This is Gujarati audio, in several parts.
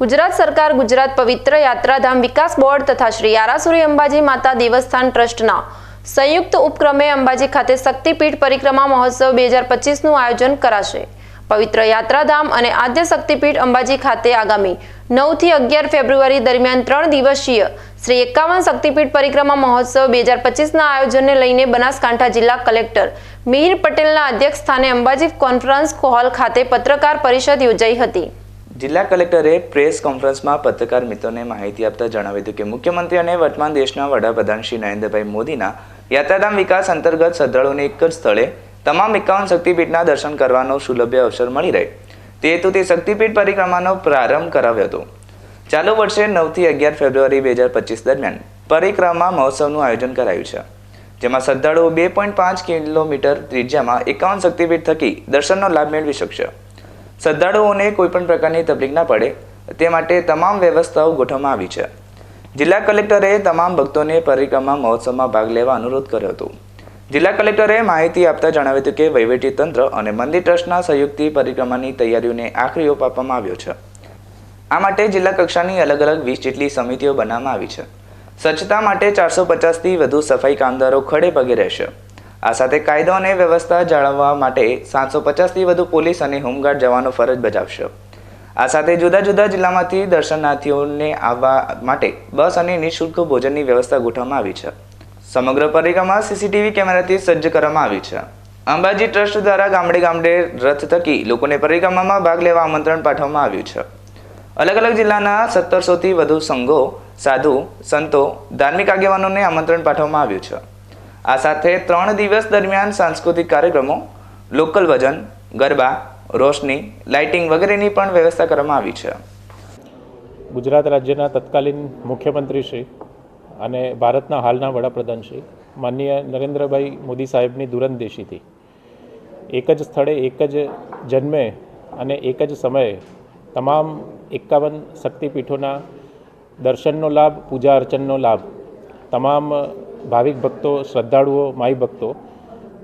ગુજરાત સરકાર ગુજરાત પવિત્ર યાત્રાધામ વિકાસ બોર્ડ તથા શ્રી આરાસુરી અંબાજી માતા દેવસ્થાન ટ્રસ્ટના સંયુક્ત ઉપક્રમે અંબાજી ખાતે શક્તિપીઠ પરિક્રમા મહોત્સવ બે હજાર પચીસનું આયોજન કરાશે. પવિત્ર યાત્રાધામ અને આદ્ય શક્તિપીઠ અંબાજી ખાતે આગામી નવથી અગિયાર ફેબ્રુઆરી દરમિયાન ત્રણ દિવસીય શ્રી એકાવન શક્તિપીઠ પરિક્રમા મહોત્સવ બે હજાર પચીસના આયોજનને લઈને બનાસકાંઠા જિલ્લા કલેક્ટર મિહિર પટેલના અધ્યક્ષ સ્થાને અંબાજી કોન્ફરન્સ હોલ ખાતે પત્રકાર પરિષદ યોજાઈ હતી. જિલ્લા કલેક્ટરે પ્રેસ કોન્ફરન્સમાં પત્રકાર મિત્રોને માહિતી આપતા જણાવ્યું હતું કે મુખ્યમંત્રી અને વર્તમાન દેશના વડાપ્રધાન શ્રી નરેન્દ્રભાઈ મોદીના યાત્રાધામ વિકાસ અંતર્ગત શ્રદ્ધાળુઓને એક જ સ્થળે તમામ એકાવન શક્તિપીઠના દર્શન કરવાનો સુલભ્ય અવસર મળી રહે. તે હેતુથી શક્તિપીઠ પરિક્રમાનો પ્રારંભ કરાવ્યો હતો. ચાલુ વર્ષે નવથી અગિયાર ફેબ્રુઆરી બે હજાર પચીસ દરમિયાન પરિક્રમા મહોત્સવનું આયોજન કરાયું છે. જેમાં શ્રદ્ધાળુઓ બે પોઈન્ટ પાંચ કિલોમીટર ત્રિજ્યામાં એકાવન શક્તિપીઠ થકી દર્શનનો લાભ મેળવી શકશે. શ્રદ્ધાળુઓને કોઈપણ પ્રકારની તકલીફ ના પડે, તે માટે તમામ વ્યવસ્થાઓ ગોઠવવામાં આવી છે. જિલ્લા કલેક્ટરે તમામ ભક્તોને પરિક્રમા મહોત્સવમાં ભાગ લેવા અનુરોધ કર્યો હતો. જિલ્લા કલેક્ટરે માહિતી આપતા જણાવ્યું હતું કે વહીવટી તંત્ર અને મંદિર ટ્રસ્ટના સહયોગથી પરિક્રમાની તૈયારીઓને આખરી ઓપ આપવામાં આવ્યો છે. આ માટે જિલ્લા કક્ષાની અલગ અલગ વીસ જેટલી સમિતિઓ બનાવવામાં આવી છે. સ્વચ્છતા માટે ચારસો પચાસથી વધુ સફાઈ કામદારો ખડે પગે રહેશે. આ સાથે કાયદો અને વ્યવસ્થા જાળવવા માટે સાતસો પચાસથી વધુ પોલીસ અને હોમગાર્ડ જવાનો ફરજ બજાવશે. આ સાથે જુદા જુદા જિલ્લામાંથી દર્શનાર્થીઓને આવવા માટે બસ અને નિઃશુલ્ક ભોજનની વ્યવસ્થા ગોઠવવામાં આવી છે. સમગ્ર પરિક્રમા સીસીટીવી કેમેરાથી સજ્જ કરવામાં આવી છે. અંબાજી ટ્રસ્ટ દ્વારા ગામડે ગામડે રથ થકી લોકોને પરિક્રમામાં ભાગ લેવા આમંત્રણ પાઠવવામાં આવ્યું છે. અલગ અલગ જિલ્લાના સત્તરસોથી વધુ સંઘો, સાધુ, સંતો, ધાર્મિક આગેવાનોને આમંત્રણ પાઠવવામાં આવ્યું છે. આ સાથે ત્રણ દિવસ દરમિયાન સાંસ્કૃતિક કાર્યક્રમો, લોકલ ભજન, ગરબા, રોશની, લાઇટિંગ વગેરેની પણ વ્યવસ્થા કરવામાં આવી છે. ગુજરાત રાજ્યના તત્કાલીન મુખ્યમંત્રી શ્રી અને ભારતના હાલના વડાપ્રધાન શ્રી માનનીય નરેન્દ્રભાઈ મોદી સાહેબની દૂરંદેશીથી એક જ સ્થળે એક જ જન્મે અને એક જ સમયે તમામ એકાવન શક્તિપીઠોના દર્શનનો લાભ, પૂજા અર્ચનનો લાભ, તમામ ભાવિક ભક્તો, શ્રદ્ધાળુઓ, માઈ ભક્તો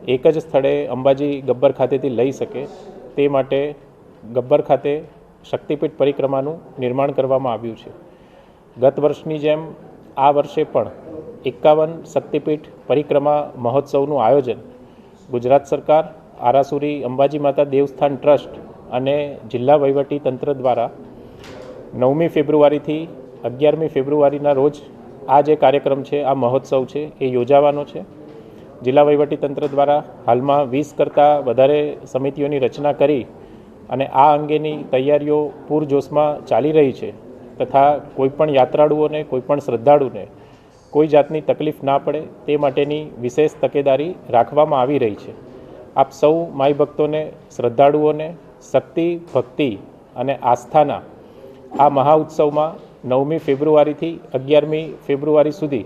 એક જ સ્થળે અંબાજી ગબ્બર ખાતેથી લઈ શકે તે માટે ગબ્બર ખાતે શક્તિપીઠ પરિક્રમાનું નિર્માણ કરવામાં આવ્યું છે. ગત વર્ષની જેમ આ વર્ષે પણ એકાવન શક્તિપીઠ પરિક્રમા મહોત્સવનું આયોજન ગુજરાત સરકાર, આરાસુરી, અંબાજી માતા દેવસ્થાન ટ્રસ્ટ અને જિલ્લા વહીવટી તંત્ર દ્વારા નવમી ફેબ્રુઆરીથી અગિયારમી ફેબ્રુઆરીના રોજ આ જે કાર્યક્રમ છે, આ મહોત્સવ છે, એ યોજાવાનો છે. જિલ્લા વહીવટી તંત્ર દ્વારા હાલમાં વીસ કરતાં વધારે સમિતિઓની રચના કરી અને આ અંગેની તૈયારીઓ પૂરજોશમાં ચાલી રહી છે તથા કોઈપણ યાત્રાળુઓને, કોઈપણ શ્રદ્ધાળુને કોઈ જાતની તકલીફ ના પડે તે માટેની વિશેષ તકેદારી રાખવામાં આવી રહી છે. આપ સૌ માઈ ભક્તોને, શ્રદ્ધાળુઓને, શક્તિ, ભક્તિ અને આસ્થાના આ મહા ઉત્સવમાં નવમી ફેબ્રુઆરીથી અગિયારમી ફેબ્રુઆરી સુધી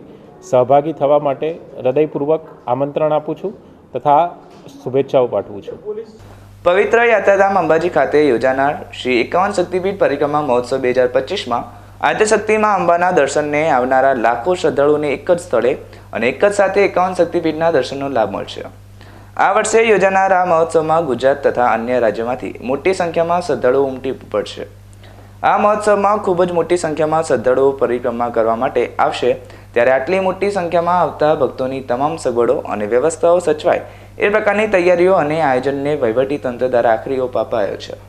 સહભાગી થવા માટે હૃદયપૂર્વક આમંત્રણ આપું છું તથા શુભેચ્છાઓ પાઠવું છું. પવિત્ર યાત્રાધામ અંબાજી ખાતે યોજાનાર શ્રી એકાવન શક્તિપીઠ પરિક્રમા મહોત્સવ બે હજાર પચીસમાં આદ્યશક્તિમાં અંબાના દર્શનને આવનારા લાખો શ્રદ્ધાળુઓને એક જ સ્થળે અને એક જ સાથે એકાવન શક્તિપીઠના દર્શનનો લાભ મળશે. આ વર્ષે યોજાનાર આ મહોત્સવમાં ગુજરાત તથા અન્ય રાજ્યોમાંથી મોટી સંખ્યામાં શ્રદ્ધાળુઓ ઉમટી પડશે. આ મહોત્સવમાં ખૂબ જ મોટી સંખ્યામાં શ્રદ્ધાળુઓ પરિક્રમા કરવા માટે આવશે. ત્યારે આટલી મોટી સંખ્યામાં આવતા ભક્તોની તમામ સગવડો અને વ્યવસ્થાઓ સચવાય એ પ્રકારની તૈયારીઓ અને આયોજનને વહીવટી તંત્ર દ્વારા આખરી ઓપ અપાયો છે.